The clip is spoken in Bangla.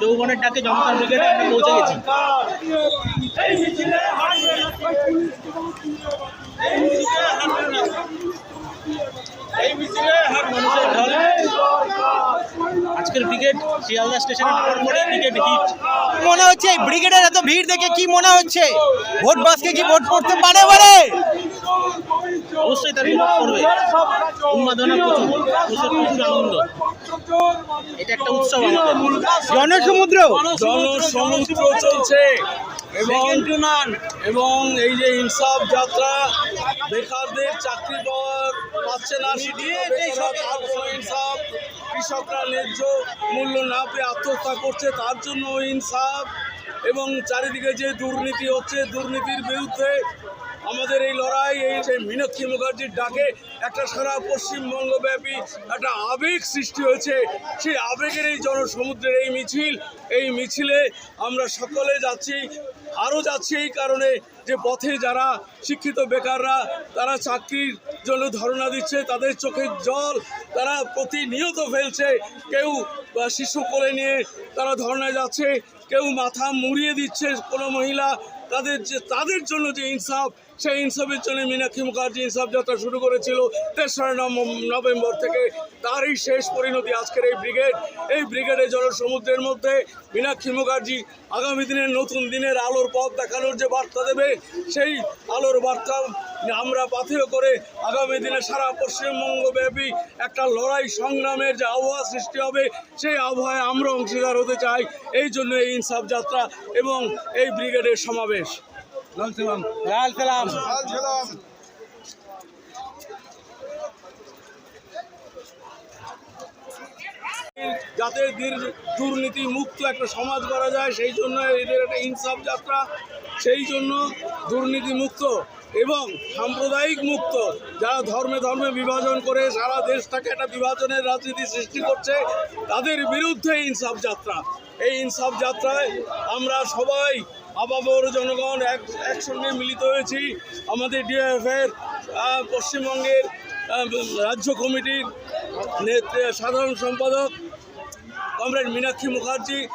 যৌবনের ডাকে জনতার ব্রিগেডে আমরা পৌঁছে গেছি। আজকের ব্রিগেড শিয়ালদা স্টেশনে নামার পরে ব্রিগেড হিট মনে হচ্ছে? এই ব্রিগেডের এত ভিড় দেখে কি মনে হচ্ছে? ভোট বাসকে কি ভোট পড়তে পারে বলে? অবশ্যই তার প্রভাব পড়বে। উন্মাদনা প্রচুর। প্রচুর প্রচুর আনন্দ। এটা একটা উৎসব আমাদের। জনসমুদ্র। জনসমুদ্র চলছে। এবং এবং এই যে ইনসাফ যাত্রা বেকারদের চাকরি পাওয়ার পাচ্ছে না জন্য ইনসাফ। কৃষকরা ন্যায্য মূল্য না পেয়ে আত্মহত্যা করছে তার জন্য ইনসাফ এবং চারিদিকে যে দুর্নীতি হচ্ছে, দুর্নীতির বিরুদ্ধে আমাদের এই লড়াই, এই যে মীনাক্ষী মুখার্জির ডাকে একটা সারা পশ্চিমবঙ্গব্যাপী একটা আবেগ সৃষ্টি হয়েছে। সেই আবেগের এই জনসমুদ্রের এই মিছিল, এই মিছিলে আমরা সকলে যাচ্ছি, আরও যাচ্ছি এই কারণে যে পথে যারা শিক্ষিত বেকাররা, তারা চাকরির জন্য ধর্ণা দিচ্ছে, তাদের চোখের জল, তারা প্রতিনিয়ত ফেলছে। কেউ বা শিশু কোলে নিয়ে তারা ধর্ণায় যাচ্ছে, কেউ মাথা মুড়িয়ে দিচ্ছে কোনো মহিলা, তাদের যে, তাদের জন্য যে ইনসাফ, সেই ইনসাফের জন্য মীনাক্ষী মুখার্জি ইনসাফ যাত্রা শুরু করেছিল তেসরা নভেম্বর থেকে। তারই শেষ পরিণতি আজকের এই ব্রিগেড। এই ব্রিগেডে জনসমুদ্রের মধ্যে মীনাক্ষী মুখার্জি আগামী দিনের নতুন দিনের আলোর পথ দেখানোর যে বার্তা দেবে, সেই আলোর বার্তা আমরা পাথেয় করে আগামী দিনে সারা পশ্চিমবঙ্গব্যাপী একটা লড়াই সংগ্রামের যে আবহাওয়া সৃষ্টি হবে সেই আবহাওয়ায় আমরা অংশীদার হতে চাই। এই জন্য এই ইনসাফ যাত্রা এবং এই ব্রিগেডের সমাবেশ। লাল সালাম। যাতে দীর- দুর্নীতি মুক্ত একটা সমাজ করা যায়, সেই জন্য এদের একটা ইনসাফ যাত্রা, সেই জন্য দুর্নীতি মুক্ত এবং সাম্প্রদায়িক মুক্ত। যারা ধর্মে ধর্মে বিভাজন করে সারা দেশটাকে একটা বিভাজনের রাজনীতি সৃষ্টি করছে, তাদের বিরুদ্ধে ইনসাফ যাত্রা। এই ইনসাফ যাত্রায় আমরা সবাই আবাবর জনগণ এক, একসঙ্গে মিলিত হয়েছি। আমাদের ডিএফের পশ্চিমবঙ্গের রাজ্য কমিটির সাধারণ সম্পাদক কমরেড মীনাক্ষী মুখার্জি